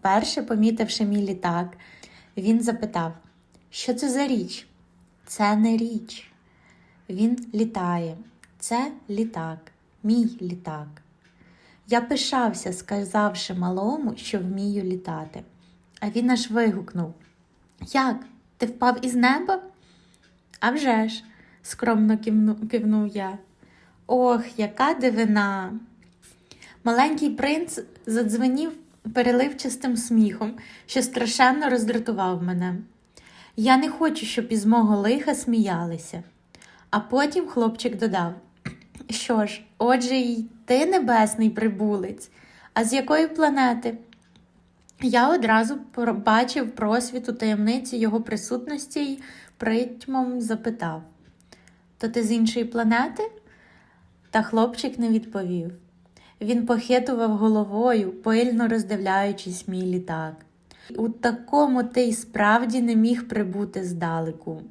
вперше помітивши мій літак, він запитав, що це за річ? Це не річ. Він літає. Це літак, мій літак. Я пишався, сказавши малому, що вмію літати. А він аж вигукнув: Як? Ти впав із неба? «А вже ж», – скромно кивнув я. Ох, яка дивина. Маленький принц задзвенів переливчастим сміхом, що страшенно роздратував мене. Я не хочу, щоб із мого лиха сміялися. А потім хлопчик додав: Що ж, отже, й ти небесний прибулець. А з якої планети? Я одразу побачив просвіту таємниці його присутності й притьмом запитав: То ти з іншої планети? Та хлопчик не відповів. Він похитував головою, пильно роздивляючись мій літак. У такому ти й справді не міг прибути здалеку.